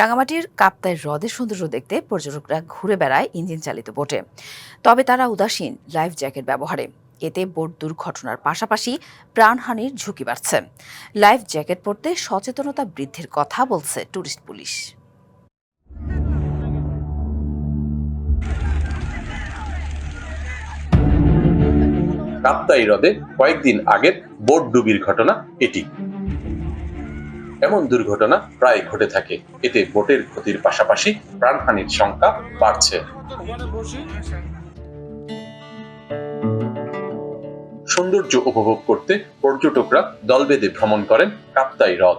রাঙামাটির কাপ্তায় হ্রদের সৌন্দর্য দেখতে পর্যটকরা ঘুরে বেড়ায় ইঞ্জিন চালিত বোটে। তবে তারা উদাসীন, লাইফ জ্যাকেট ব্যবহারে। এতে বোট দুর্ঘটনার পাশাপাশি প্রাণহানির ঝুঁকি বাড়ছে। লাইফ জ্যাকেট পরতে সচেতনতা বৃদ্ধির কথা বলছে ট্যুরিস্ট পুলিশ। কাপ্তাই হ্রদে কয়েকদিন আগের বোট ডুবির ঘটনা এটি। এমন দুর্ঘটনা প্রায় ঘটে থাকে। এতে বোটের ক্ষতির পাশাপাশি প্রাণহানির সংখ্যা বাড়ছে। সৌন্দর্য উপভোগ করতে পর্যটকরা দল বেঁধে ভ্রমণ করেন কাপ্তাই হ্রদ।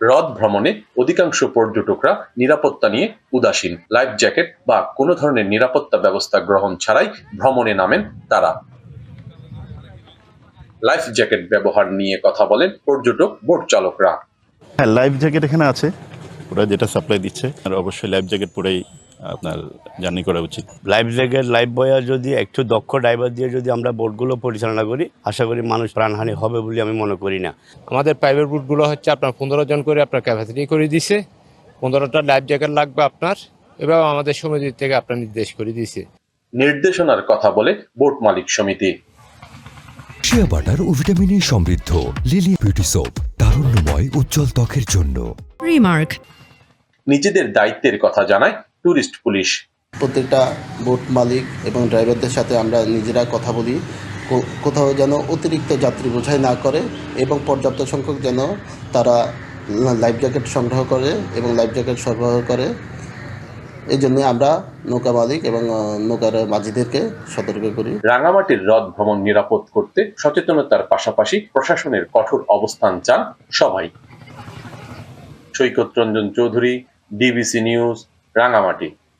হ্রদ ভ্রমণে অধিকাংশ পর্যটকরা নিরাপত্তা নিয়ে উদাসীন। লাইফ জ্যাকেট বা কোনো ধরনের নিরাপত্তা ব্যবস্থা গ্রহণ ছাড়াই ভ্রমণে নামেন তারা। লাইফ জ্যাকেট ব্যবহার নিয়ে কথা বলেন পর্যটক বোট চালকরা। হ্যাঁ লাইফ জ্যাকেট এখানে আছে। ওরা যেটা সাপ্লাই দিচ্ছে আর অবশ্যই লাইফ জ্যাকেট পরেই আপনার জার্নি করা উচিত। লাইফ জ্যাকেট লাইফ বয়ার যদি একটু দক্ষ ড্রাইভার দিয়ে যদি আমরা বোটগুলো পরিচালনা করি আশা করি মানুষ প্রাণহানি হবে বলে আমি মনে করি না। আমাদের প্রাইভেট বোটগুলো হচ্ছে আপনার পনেরো জন করে আপনার ক্যাপাসিটি করে দিছে। পনেরোটা লাইফ জ্যাকেট লাগবে আপনার এবং আমাদের সমিতি থেকে আপনার নির্দেশ করে দিছে। নির্দেশনার কথা বলে বোট মালিক সমিতি। শিয়া বাটার ও ভিটামিনে সমৃদ্ধ। লিলি বিউটি সোপ তারুণ্যময় উজ্জ্বল ত্বকের জন্য। Remark. নিজেদের দায়িত্বের কথা জানায় ট্যুরিস্ট পুলিশ। প্রত্যেকটা বোট মালিক এবং ড্রাইভারদের সাথে আমরা নিজেরা কথা বলি। কো- কোথাও যেন অতিরিক্ত যাত্রী বোঝাই না করে এবং পর্যাপ্ত সংখ্যক যেন তারা লাইফ জ্যাকেট সংগ্রহ করে এবং লাইফ জ্যাকেট সরবরাহ করে। এই জন্য আমরা নৌকা মালিক এবং নৌকার মাঝিদেরকে সতর্ক করি। রাঙামাটির হ্রদ ভ্রমণ নিরাপদ করতে সচেতনতার পাশাপাশি প্রশাসনের কঠোর অবস্থান চান সবাই। Saikat Ranjan Chowdhury, DBC news, Rangamati.